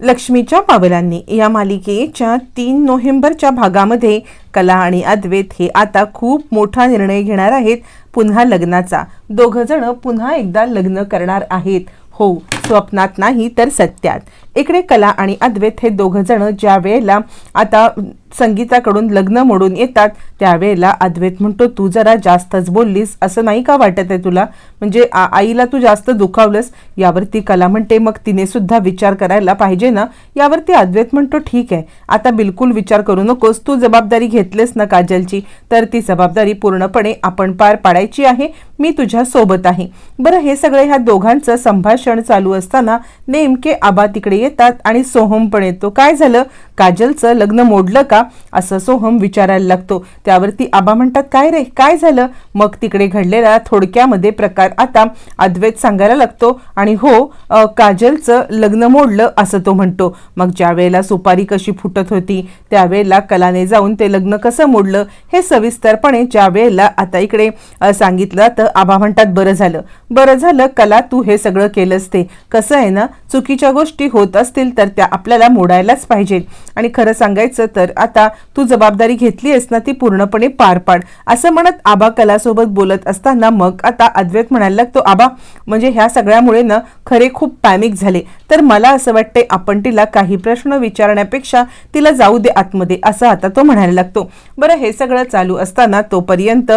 लक्ष्मीच्या पावलांनी या मालिकेच्या तीन नोव्हेंबरच्या भागामध्ये कला आणि अद्वैत हे आता खूप मोठा निर्णय घेणार आहेत. पुन्हा लग्नाचा. दोघंजणं जण पुन्हा एकदा लग्न करणार आहेत. हो स्वप्नात नाही तर सत्यात. इकडे कला आणि अद्वैत हे दोघंजणं जण ज्या वेळेला आता संगीताकडून लग्न मोडून येतात त्यावेळेला अद्वैत म्हणतो तू जरा जास्तच बोललीस असं नाही का वाटत आहे तुला? म्हणजे आईला तू जास्त दुखावलंस? यावरती कला म्हणते मग तिने सुद्धा विचार करायला पाहिजे ना? यावरती अद्वैत म्हणतो ठीक आहे आता बिलकुल विचार करू नकोस तू जबाबदारी घेतलीस ना काजलची? तर ती जबाबदारी पूर्णपणे आपण पार पाडायची आहे मी तुझ्या सोबत आहे. बरं हे सगळे ह्या दोघांचं संभाषण चालू असताना नेमके आबा तिकडे येतात आणि सोहम पण येतो. काय झालं? काजलचं लग्न मोडलं का? असं सोहम विचारायला लागतो. त्यावरती आबा म्हणतात काय रे काय झालं? मग तिकडे घडलेला थोडक्यामध्ये प्रकार आता अद्वैत सांगायला लागतो आणि हो काजलचं लग्न मोडलं असं तो म्हणतो. मग ज्या वेळेला सुपारी कशी फुटत होती त्यावेळेला कलाने जाऊन ते लग्न कसं मोडलं हे सविस्तरपणे ज्या वेळेला आता इकडे सांगितलं तर आबा म्हणतात बरं झालं बरं झालं कला तू हे सगळं केलंस ते. कसं आहे ना चुकीच्या गोष्टी होत असतील तर त्या आपल्याला मोडायलाच पाहिजेत आणि खरं सांगायचं तर आता आता तू जबाबदारी घेतली आहेस ना ती पूर्णपणे पार पाड. असं म्हणत आबा कलासोबत बोलत असताना मग आता अद्वैत म्हणायला लागतो आबा म्हणजे ह्या सगळ्यामुळे ना खरे खूप पॅनिक झाले. तर मला असं वाटते आपण तिला काही प्रश्न विचारण्यापेक्षा तिला जाऊ दे आतमध्ये असं आता तो म्हणायला लागतो. बरं हे सगळं चालू असताना तोपर्यंत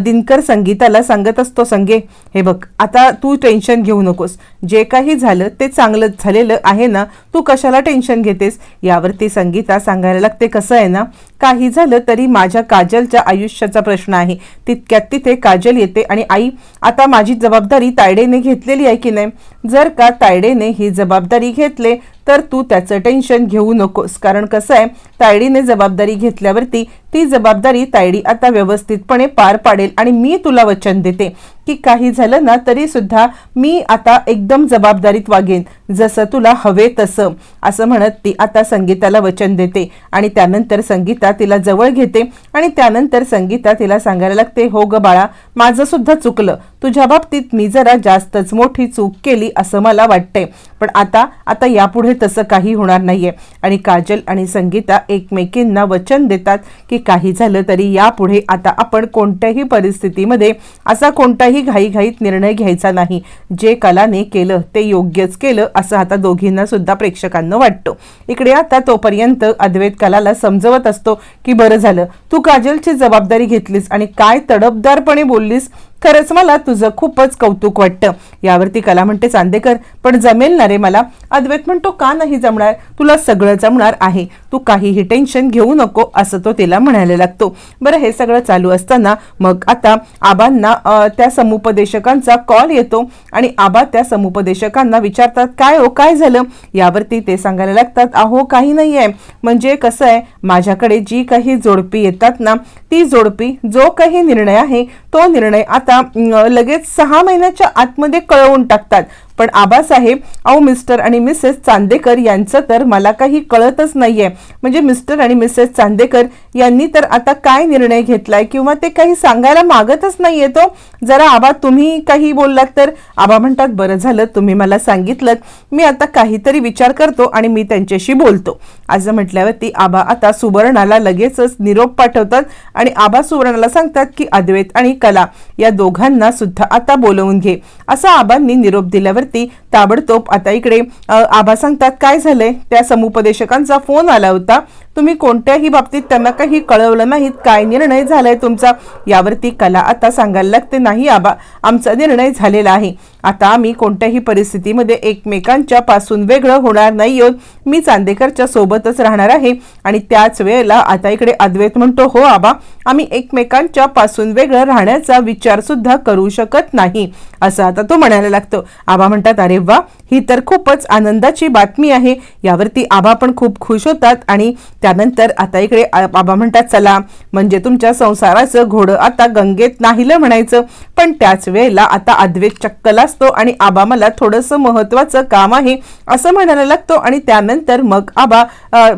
दिनकर संगीताला सांगत असतो संगे हे बघ आता तू टेन्शन घेऊ नकोस. जे काही झालं ते चांगलंच झालेलं आहे ना. तू कशाला टेन्शन घेतेस? यावरती संगीता सांगायला लागते कसं आहे ना काही झालं तरी माझ्या काजलच्या आयुष्याचा प्रश्न आहे. तितक्यात तिथे काजल येते आणि आई आता माझी जबाबदारी तायडेने घेतलेली आहे की नाही? जर का तायडेने ही जबाबदारी घेतले तर तू त्याचं टेन्शन घेऊ नकोस. कारण कसं आहे तायडीने जबाबदारी घेतल्यावरती ती जबाबदारी तायडी आता व्यवस्थितपणे पार पाडेल आणि मी तुला वचन देते. की काही झालं ना तरी सुद्धा मी आता एकदम जबाबदारीत वागेन जसं तुला हवे तसं. असं म्हणत ती आता संगीताला वचन देते आणि त्यानंतर संगीता तिला जवळ घेते आणि त्यानंतर संगीता तिला सांगायला लागते हो ग बाळा माझं सुद्धा चुकलं. तुझ्या बाबतीत मी जरा जास्तच मोठी चूक केली असं मला वाटतंय. पण आता आता यापुढे तसं काही होणार नाहीये. आणि काजल आणि संगीता एकमेकींना वचन देतात की काही झालं तरी यापुढे आता आपण कोणत्याही परिस्थितीमध्ये असा कोणताही घाईघाईत निर्णय घ्यायचा नाही. जे कलाने केलं ते योग्यच केलं असं आता दोघींना सुद्धा प्रेक्षकांना वाटतं. इकडे आता तोपर्यंत अद्वैत कलाला समजवत असतो की बरं झालं तू काजलची जबाबदारी घेतलीस आणि काय तडपदारपणे बोललीस खरंच मला तुझं खूपच कौतुक वाटतं. यावरती कला म्हणते चांदेकर पण जमेल ना रे मला? अद्वैत म्हणतो का नाही जमणार? तुला सगळं जमणार आहे. तू काहीही टेन्शन घेऊ नको असं तो तिला म्हणायला लागतो. बरं हे सगळं चालू असताना मग आता आबांना त्या समुपदेशकांचा कॉल येतो आणि आबा त्या समुपदेशकांना विचारतात काय हो काय झालं? यावरती ते सांगायला लागतात अहो काही नाही आहे म्हणजे कसं आहे माझ्याकडे जी काही जोडपी येतात ना ती जोडपी जो काही निर्णय आहे तो निर्णय आता आता लगेच सहा महिन्याच्या आतमध्ये कळवून टाकतात. पण आबासाहेब अहो मिस्टर आणि मिसेस चांदेकर यांचं तर मला काही कळतच नाहीये. म्हणजे मिस्टर आणि मिसेस चांदेकर यांनी तर आता काय निर्णय घेतलाय किंवा ते काही सांगायला मागतच नाहीये तो? जरा आबा तुम्ही काही बोललात तर? आबा म्हणतात बरं झालं तुम्ही मला सांगितलं मी आता काहीतरी विचार करतो आणि मी त्यांच्याशी बोलतो. असं म्हटल्यावरती आबा आता सुवर्णाला लगेचच निरोप पाठवतात आणि आबा सुवर्णाला सांगतात की अद्वैत आणि कला या दोघांना सुद्धा आता बोलवून घे. असा आबांनी निरोप दिल्यावरती ताबडतोब आता इकडे आबा सांगतात काय झालंय? त्या समुपदेशकांचा फोन आला होता. तुम्ही कोणत्याही बाबतीत त्यांना काही कळवलं नाहीत. काय निर्णय झालाय तुमचा? यावरती कला आता सांगायला लागते नाही आबा. आमचा निर्णय झालेला आहे. आता आम्ही कोणत्याही परिस्थितीमध्ये एकमेकांच्या पासून वेगळं होणार नाही आहोत. मी चांदेकरच्या सोबतच राहणार आहे आणि त्याच वेळेला आता इकडे अद्वैत म्हणतो हो आबा. आम्ही एकमेकांच्या पासून वेगळं राहण्याचा विचार सुद्धा करू शकत नाही. असं आता तो म्हणायला लागतो. आबा म्हणतात अरे वा! ही तर खूपच आनंदाची बातमी आहे. यावरती आबा पण खूप खुश होतात आणि त्यानंतर आता इकडे आबा म्हणतात चला म्हणजे तुमच्या संसाराचं घोडं आता गंगेत नाहीलं म्हणायचं. पण त्याच वेळेला आता अद्वैत चक्कल असतो आणि आबा मला थोडंसं महत्वाचं काम आहे असं म्हणायला लागतो आणि त्यानंतर मग आबा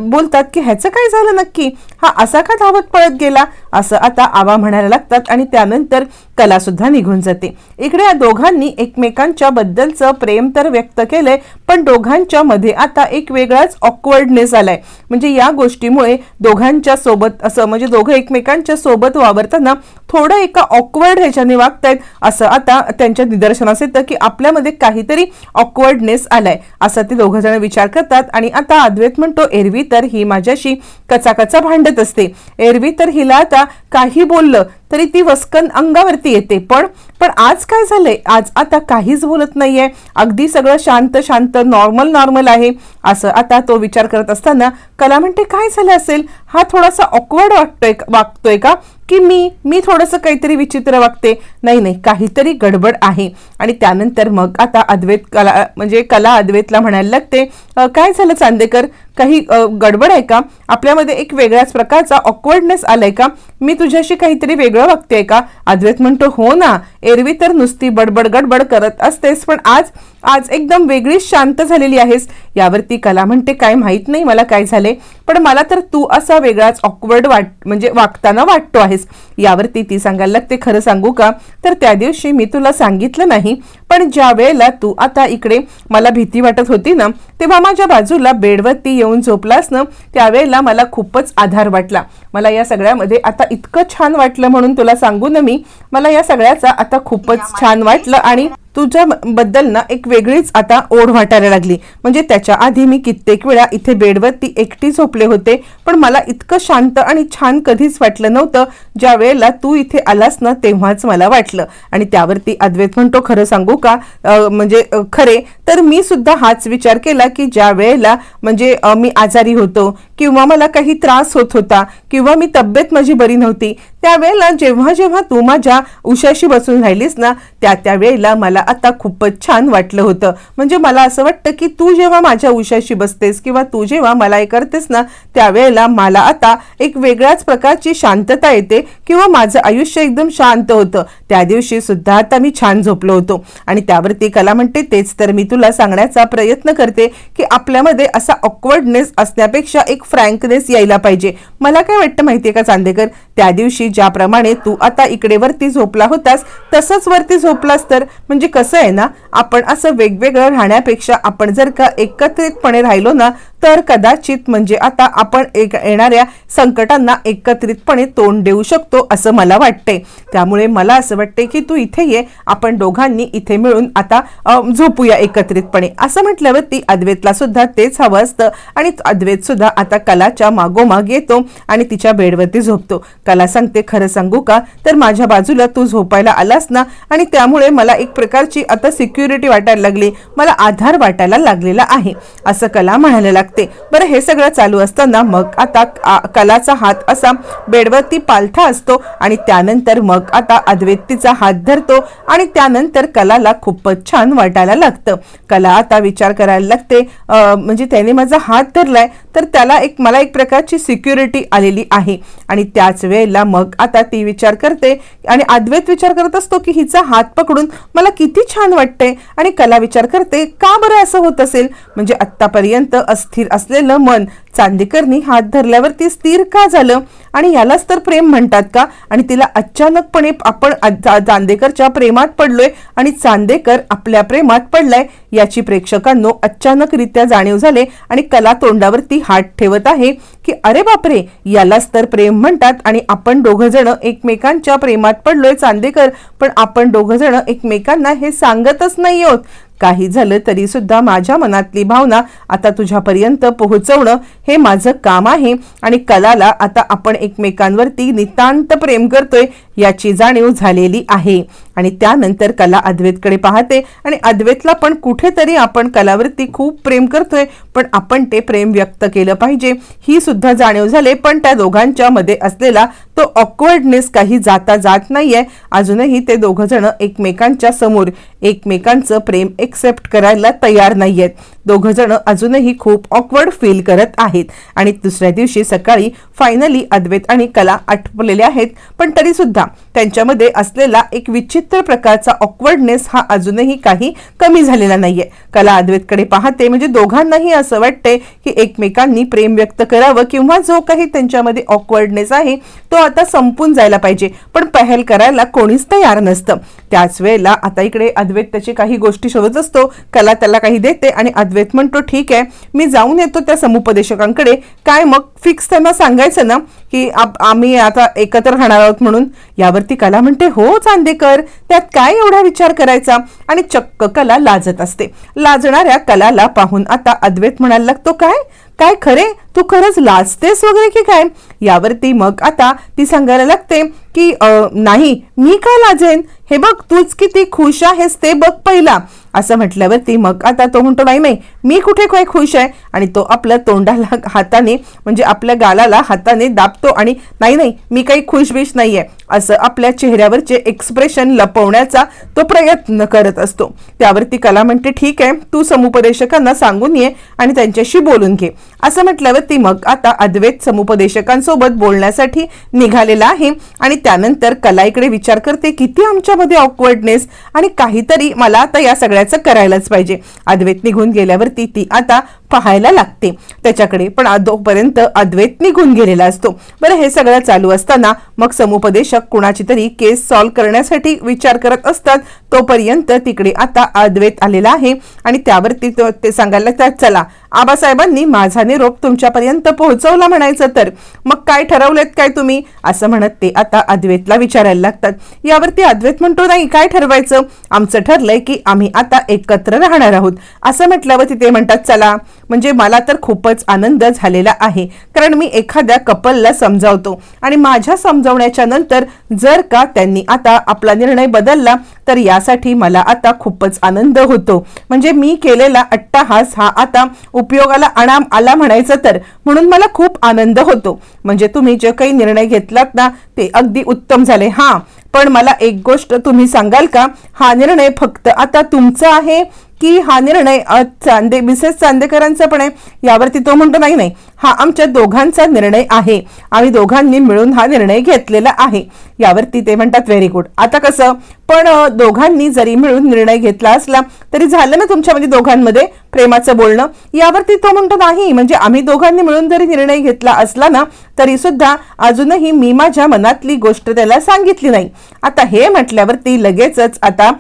बोलतात की ह्याचं काय झालं नक्की? हा असा का धावत पळत गेला? असं आता आबा म्हणायला लागतात आणि त्यानंतर कला सुद्धा निघून जाते. इकडे या दोघांनी एकमेकांच्या बद्दलचं प्रेम तर व्यक्त केलंय पण दोघांच्या मध्ये आता एक वेगळाच ऑकवर्डनेस आलाय. म्हणजे या गोष्टीमुळे दोघांच्या सोबत असं म्हणजे दोघं एकमेकांच्या सोबत वावरताना थोडं एका ऑकवर्ड ह्याच्याने वागतायत असं आता त्यांच्या निदर्शनास येतं की आपल्यामध्ये काहीतरी ऑकवर्डनेस आलाय असं ते दोघं जण विचार करतात. आणि आता अद्वैत म्हणतो एरवी तर ही माझ्याशी कचाकचा भांडत असते. एरवी तर हिला आता काही बोललं तरी ती वस्कन अंगावरती येते. पण पण आज काय झालंय? आज आता काहीच बोलत नाहीये. अगदी सगळं शांत शांत नॉर्मल नॉर्मल आहे. असं आता तो विचार करत असताना कला म्हणते काय झालं असेल? हा थोडासा ऑकवर्ड वाटतोय वागतोय का? की मी मी थोडंसं काहीतरी विचित्र वागते. नाही नाही काहीतरी गडबड आहे. आणि त्यानंतर मग आता अद्वैत कला म्हणजे कला अद्वैतला म्हणायला लागते काय झालं चांदेकर? काही गडबड आहे का? आपल्यामध्ये एक वेगळ्याच प्रकारचा ऑकवर्डनेस आलाय का? मी तुझ्याशी काहीतरी वेगळं वागते का? अद्वैत म्हणतो हो ना एरवी तर नुसती बडबड गडबड करत असतेस पण आज आज एकदम वेगळीच शांत झालेली आहेस. यावरती कला म्हणते काय माहीत नाही मला काय झाले पण मला तर तू असा वेगळाच ऑकवर्ड वाट म्हणजे वागताना वाटतो आहेस. यावरती ती सांगायला लागते खरं सांगू का? तर त्या दिवशी मी तुला सांगितलं नाही पण ज्या वेळेला तू आता इकडे मला भीती वाटत होती ना तेव्हा माझ्या बाजूला बेडवरती येऊन झोपलास ना त्यावेळेला मला खूपच आधार वाटला. मला या सगळ्यामध्ये आता इतकं छान वाटलं म्हणून तुला सांगू ना मी मला या सगळ्याचा आता खूपच छान वाटलं आणि तुझ्या बद्दल ना एक वेगळीच आता ओढ वाटायला लागली. म्हणजे त्याच्या आधी मी कित्येक वेळा इथे बेडवरती एकटी झोपले होते पण मला इतकं शांत आणि छान कधीच वाटलं नव्हतं ज्या वेळेला तू इथे आलास ना तेव्हाच मला वाटलं. आणि त्यावरती अद्वैत म्हणतो खरं सांगू का? म्हणजे खरे. तर मी सुद्धा हाच विचार केला की ज्या वेळेला म्हणजे मी आजारी होतो किंवा मला काही त्रास होत होता किंवा मी तब्येत माझी बरी नव्हती त्यावेळेला जेव्हा जेव्हा तू माझ्या उशाशी बसून राहिलीस ना त्या त्या वेळेला मला आता खूपच छान वाटलं होतं. म्हणजे मला असं वाटतं की तू जेव्हा माझ्या उशाशी बसतेस किंवा तू जेव्हा मला हे करतेस ना त्यावेळेला मला आता एक वेगळ्याच प्रकारची शांतता येते किंवा माझं आयुष्य एकदम शांत होतं. त्या दिवशी सुद्धा आता मी छान झोपलो होतो. आणि त्यावरती कला म्हणते तेच तर मी तुला सांगण्याचा प्रयत्न करते की आपल्यामध्ये असा ऑकवर्डनेस असण्यापेक्षा एक फ्रँकनेस यायला पाहिजे. मला काय वाटतं माहितीये का चांदेकर? त्या दिवशी ज्याप्रमाणे तू आता इकडे वरती झोपला होतास तसंच वरती झोपलास तर? म्हणजे कसं आहे ना आपण असं वेगवेगळं राहण्यापेक्षा आपण जर का एकत्रितपणे राहिलो ना तर कदाचित म्हणजे आता आपण एक येणाऱ्या संकटांना एकत्रितपणे तोंड देऊ शकतो असं मला वाटते. त्यामुळे मला असं वाटते की तू इथे ये आपण दोघांनी इथे मिळून आता झोपूया एकत्रितपणे. असं म्हटल्यावरती अद्वैतला सुद्धा तेच हवं असतं आणि अद्वैत सुद्धा आता कलाच्या मागोमाग येतो आणि तिच्या बेडवरती झोपतो. कला सांगते खरं सांगू का? तर माझ्या बाजूला तू झोपायला आलास ना? आणि त्यामुळे मला एक प्रकारची आता सिक्युरिटी वाटायला लागली. मला आधार वाटायला लागलेला आहे. असं कला म्हणायला लागते. बरं हे सगळं चालू असताना मग आता कलाचा हात असा बेडवरती पालथा असतो आणि त्यानंतर मग आता अद्वैतीचा हात धरतो आणि त्यानंतर कलाला खूपच छान वाटायला लागतं. कला आता विचार करायला लागते. म्हणजे त्याने माझा हात धरलाय तर त्याला एक मला एक प्रकारची सिक्युरिटी आलेली आहे. आणि त्याच वेळेला मग आता ती विचार करते आणि अद्वैत विचार करत असतो की हिचा हात पकडून मला किती छान वाटते आणि कला विचार करते का बरं असं होत असेल? म्हणजे आत्तापर्यंत अस्थिर असलेलं मन चांदेकरनी हात धरल्यावर ती स्थिर का झालं? आणि यालाच तर प्रेम म्हणतात का? आणि तिला अचानकपणे आपण चांदेकरच्या प्रेमात पडलोय आणि चांदेकर आपल्या प्रेमात पडलाय याची प्रेक्षकांनो अचानकरित्या जाणीव झाले आणि कला तोंडावरती हात ठेवत आहे की अरे बापरे यालाच तर प्रेम म्हणतात आणि आपण दोघं जण एकमेकांच्या प्रेमात पडलोय चांदेकर पण आपण दोघं जण एकमेकांना हे सांगतच नाही आहोत. काही झालं तरी सुद्धा माझ्या मनातली भावना आता तुझ्यापर्यंत पोहोचवणं हे माझं काम आहे. आणि कलाला आता आपण एकमेकांवरती नितांत प्रेम करतोय याची जाणीव झालेली आहे. आणि त्यानंतर कला अद्वैतकडे पाहते. आणि अद्वैतला पण कुठेतरी आपण कलावरती खूप प्रेम करतोय पण आपण ते प्रेम व्यक्त केलं पाहिजे. ही सुद्धा जाणीव झाले पण त्या दोघांच्या मध्ये असलेला तो ऑकवर्डनेस काही जाता जात नाहीये. अजूनही ते दोघं जण एकमेकांच्या समोर एकमेकांचं प्रेम एक्सेप्ट करायला तयार नाहीयेत. दोघं जण अजूनही खूप ऑकवर्ड फील करत आहेत. आणि दुसऱ्या दिवशी सकाळी फायनली अद्वैत आणि कला आटपलेल्या आहेत. पण तरी सुद्धा त्यांच्यामध्ये असलेला एक विचित्र प्रकारचा ऑकवर्डनेस हा अजूनही काही कमी झालेला नाहीये. कला अद्वैतकडे पाहते म्हणजे दोघांनाही असं वाटते की एकमेकांनी प्रेम व्यक्त करावं किंवा जो काही त्यांच्यामध्ये ऑकवर्डनेस आहे तो आता संपून जायला पाहिजे. पण पहल करायला कोणीच तयार नसतं. त्याच वेळेला आता इकडे अद्वैत त्याची काही गोष्टी शोधत असतो. कला त्याला काही देते आणि अद्वैत म्हणतो ठीक आहे मी जाऊन येतो त्या समुपदेशकांकडे. काय मग? फिक्स त्यांना सांगायचं ना की आप- आम्ही आता एकत्र राहणार आहोत म्हणून. यावरती कला म्हणते हो चांदेकर त्यात काय एवढा विचार करायचा? आणि चक्क कला लाजत असते. लाजणाऱ्या कलाला पाहून आता अद्वैत म्हणायला लागतो काय? काय खरे? तू खरंच लाजतेस वगैरे की काय? यावरती मग आता ती सांगायला लागते की नाही मी का लाजेन? हे बघ तूच किती खुश आहेस ते बघ पहिला. असं म्हटल्यावरती मग आता तो म्हणतो नाही नाही मी कुठे काय खुश आहे? आणि तो आपल्या तोंडाला हाताने म्हणजे आपल्या गालाला हाताने दाबतो आणि नाही नाही मी काही खुशबिश आहे असं आपल्या चेहऱ्यावरचे एक्सप्रेशन लपवण्याचा तो प्रयत्न करत असतो. त्यावरती कला म्हणते ठीक आहे तू समुपदेशकांना सांगून ये आणि त्यांच्याशी बोलून घे. असं म्हटल्यावरती मग आता अद्वैत समुपदेशकांसोबत बोलण्यासाठी निघालेला आहे आणि त्यानंतर कला इकडे विचार करते किती आमच्यामध्ये ऑकवर्डनेस आणि काहीतरी मला आता या सगळ्या करायचं करायलाच पाहिजे. अद्वैत निघून गेल्यावरती ती आता पाहायला लागते. त्याच्याकडे पण तोपर्यंत अद्वैत निघून गेलेला असतो. बरं हे सगळं चालू असताना मग समुपदेशक कुणाची तरी केस सॉल्व्ह करण्यासाठी विचार करत असतात. तोपर्यंत तिकडे आता अद्वैत आलेला आहे आणि त्यावरती ते सांगायला चला आबासाहेबांनी माझा निरोप तुमच्यापर्यंत पोहोचवला म्हणायचं तर मग काय ठरवलेत काय तुम्ही? असं म्हणत ते आता अद्वैतला विचारायला लागतात. यावरती अद्वैत म्हणतो नाही काय ठरवायचं? आमचं ठरलंय की आम्ही आता एकत्र राहणार आहोत. असं म्हटल्यावर तिथे म्हणतात चला म्हणजे मला तर खूपच आनंद झालेला आहे. कारण मी एखाद्या कपलला समजावतो आणि माझ्या समजावण्याच्या नंतर जर का त्यांनी आता आपला निर्णय बदलला तर यासाठी मला आता खूपच आनंद होतो. म्हणजे मी केलेला अट्टाहास हा आता उपयोगाला आणाम आला म्हणायचं तर म्हणून मला खूप आनंद होतो. म्हणजे तुम्ही जे काही निर्णय घेतलात ना ते अगदी उत्तम झाले. हा पण मला एक गोष्ट तुम्ही सांगाल का? हा निर्णय फक्त आता तुमचा आहे की हा निर्णय चांदे मिसेस चांदेकरांचा पण आहे? यावरती तो म्हणतो नाही नाही हा आमच्या दोघांचा निर्णय आहे. आम्ही दोघांनी मिळून हा निर्णय घेतलेला आहे. यावरती ते म्हणतात व्हेरी गुड. आता कसं? पण दोघांनी जरी मिळून निर्णय घेतला असला तरी झालं ना तुमच्यामध्ये म्हणजे दोघांमध्ये प्रेमाचं बोलणं? यावरती तो म्हणतो नाही म्हणजे आम्ही दोघांनी मिळून जरी निर्णय घेतला असला ना तरी सुद्धा अजूनही मी माझ्या मनातली गोष्ट त्याला सांगितली नाही. आता हे म्हटल्यावरती लगेचच आता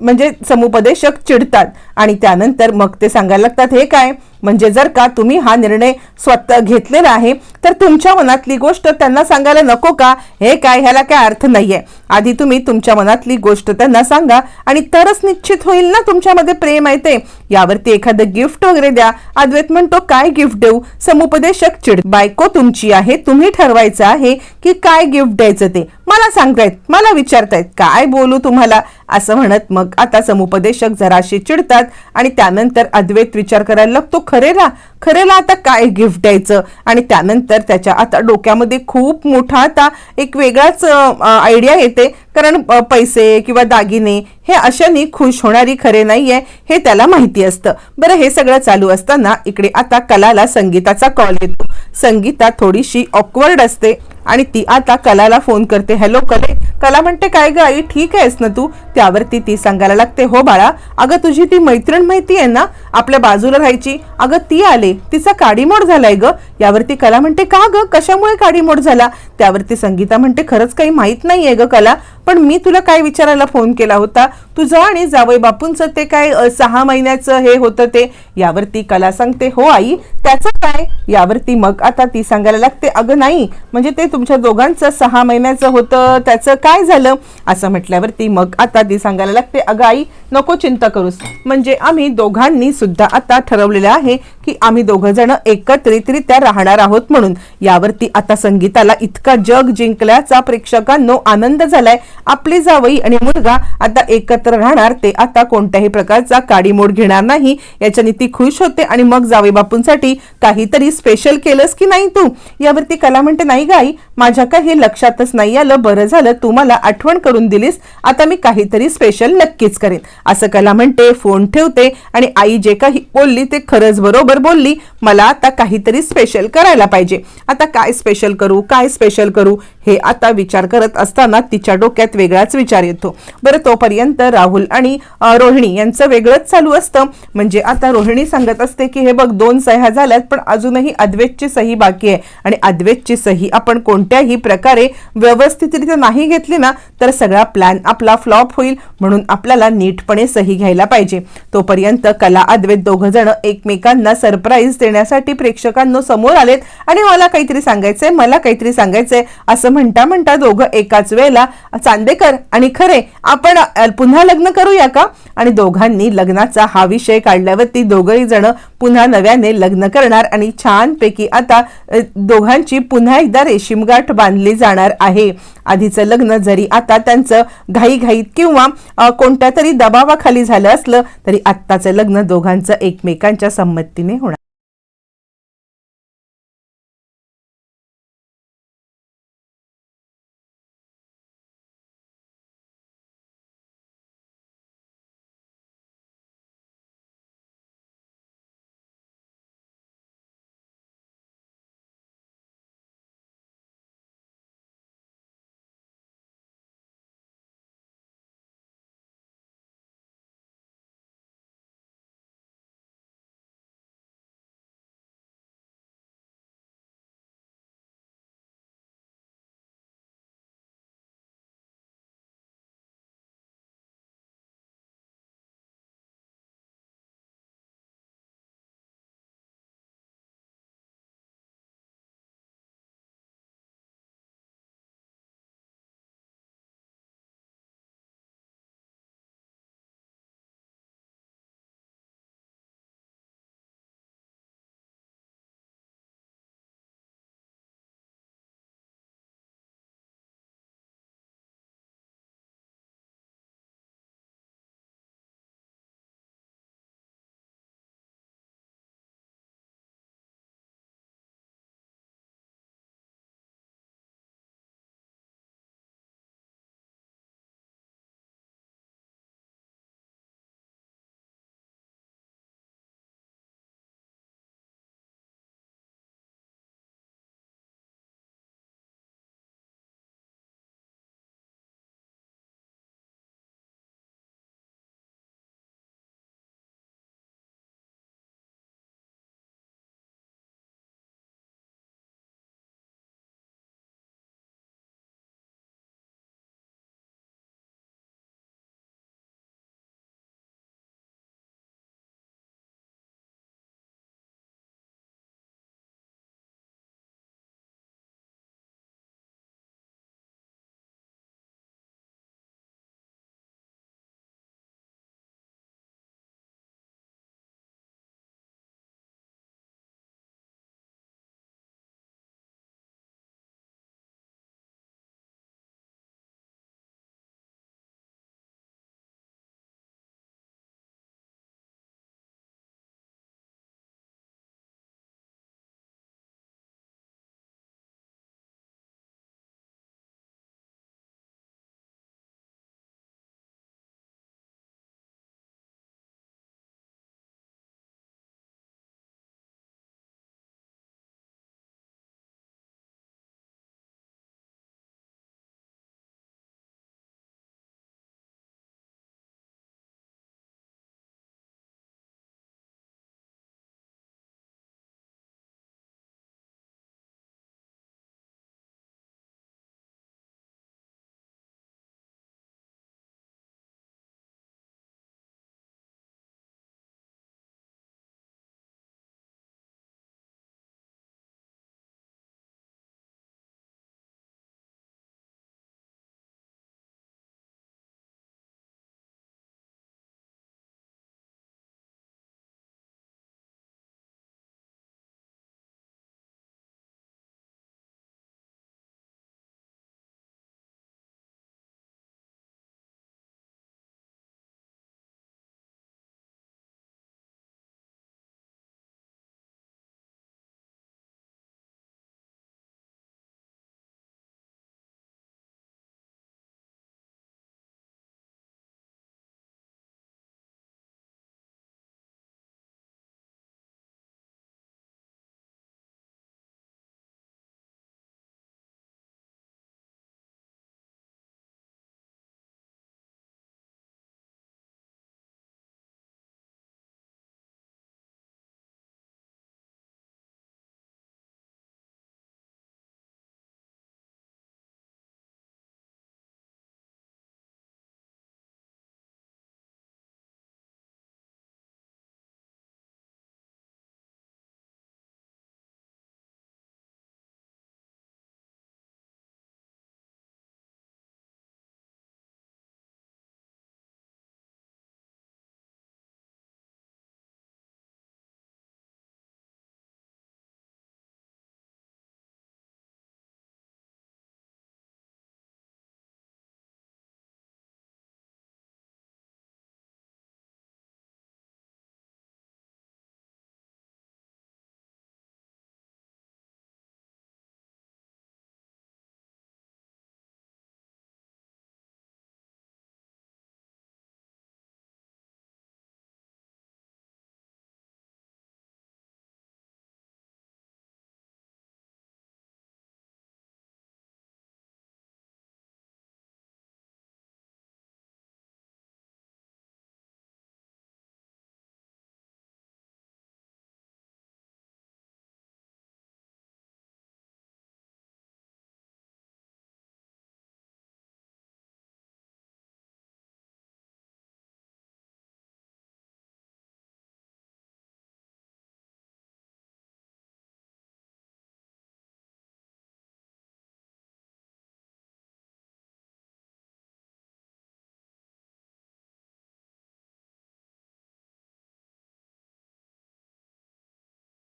म्हणजे समुपदेशक चिडतात. आणि त्यानंतर मग ते सांगायला लागतात हे काय? म्हणजे जर का तुम्ही हा निर्णय स्वतः घेतलेला आहे तर तुमच्या मनातली गोष्ट त्यांना सांगायला नको का? हे काय ह्याला काय अर्थ नाहीये. आधी तुम्ही तुमच्या मनातली गोष्ट त्यांना सांगा आणि तरच निश्चित होईल ना तुमच्यामध्ये प्रेम आहे ते. यावरती एखादं गिफ्ट वगैरे द्या. अद्वैत म्हणतो काय गिफ्ट देऊ? समुपदेशक चिड. बायको तुमची आहे तुम्ही ठरवायचं आहे की काय गिफ्ट द्यायचं ते. मला सांगतायत मला विचारतायत काय बोलू तुम्हाला असं म्हणत मग आता समुपदेशक जराशी चिडतात आणि त्यानंतर अद्वैत विचार करायला लागतो खरेला खरेला आता काय गिफ्ट द्यायचं? आणि त्यानंतर त्याच्या आता डोक्यामध्ये खूप मोठा आता एक वेगळाच आयडिया येते. कारण पैसे किंवा दागिने हे अशाने खुश होणारी खरे नाही आहे हे त्याला माहिती असतं. बरं हे सगळं चालू असताना इकडे आता कलाला संगीताचा कॉल येतो. संगीता थोडीशी ऑकवर्ड असते. आणि ती आता कलाला फोन करते. हॅलो कले. कला म्हणते काय ग आई ठीक आहेस ना तू? त्यावरती ती सांगायला लागते हो बाळा अगं तुझी ती मैत्रीण माहिती आहे ना आपल्या बाजूला राहायची. अगं ती आले तिचा काडीमोड झालाय ग. यावरती कला म्हणते का ग? कशामुळे काडीमोड झाला? त्यावरती संगीता म्हणते खरंच काही माहीत नाहीये ग कला पण मी तुला काय विचारायला फोन केला होता? तुझं आणि जावई बापूंचं ते काय सहा महिन्याचं हे होतं ते? यावरती कला सांगते हो आई त्याचं काय? यावरती मग आता ती सांगायला लागते अगं नाही म्हणजे ते तुमच्या दोघांचं सहा महिन्याचं होतं त्याचं काय झालं? असं म्हटल्यावरती मग आता आधी सांगायला लागते अगं आई नको चिंता करूस. म्हणजे आम्ही दोघांनी सुद्धा आता ठरवलेलं आहे की आम्ही दोघं जण एकत्रितरित्या राहणार आहोत म्हणून. यावरती आता संगीताला इतका जग जिंकल्याचा प्रेक्षकांनो आनंद झालाय. आपली जावई आणि मुलगा आता एकत्र राहणार ते आता कोणत्याही प्रकारचा काडीमोड घेणार नाही. याच्याने ती खुश होते आणि मग जावई बापूंसाठी काहीतरी स्पेशल केलंस की नाही तू? यावरती कला म्हणते नाही गाई माझ्या काही लक्षातच नाही आलं. बरं झालं तू मला आठवण करून दिलीस. आता मी काहीतरी काहीतरी स्पेशल नक्कीच करेन. असं कला म्हणते फोन ठेवते आणि आई जे काही बोलली ते खरंच बरोबर बोलली. मला आता काहीतरी स्पेशल करायला पाहिजे. आता काय स्पेशल करू काय स्पेशल करू? हे आता विचार करत असताना तिच्या डोक्यात वेगळाच विचार येतो. बरं तोपर्यंत राहुल आणि रोहिणी यांचं वेगळंच चालू असतं. म्हणजे आता रोहिणी सांगत असते की हे बघ दोन सह्या झाल्यात पण अजूनही अद्वैतची सही बाकी आहे. आणि अद्वैतची सही आपण कोणत्याही प्रकारे व्यवस्थितरित्या नाही घेतली ना तर सगळा प्लॅन आपला फ्लॉप होईल म्हणून आपल्याला नीटपणे सही घ्यायला पाहिजे. तोपर्यंत कला अद्वैत दोघं जण एकमेकांना सरप्राईज देण्यासाठी प्रेक्षकांना समोर आलेत आणि मला काहीतरी सांगायचंय मला काहीतरी सांगायचंय असं म्हणता म्हणता दोघं एकाच वेळेला चांदेकर आणि खरे आपण पुन्हा लग्न करूया का? आणि दोघांनी लग्नाचा हा विषय काढल्यावरती दोघही जण पुन्हा नव्याने लग्न करणार आणि छानपैकी आता दोघांची पुन्हा एकदा रेशीमगाठ बांधली जाणार आहे. आधीचं लग्न जरी आता त्यांचं घाईघाईत किंवा कोणत्या तरी दबावाखाली झालं असलं तरी आत्ताचं लग्न दोघांचं एकमेकांच्या संमतीने होणार.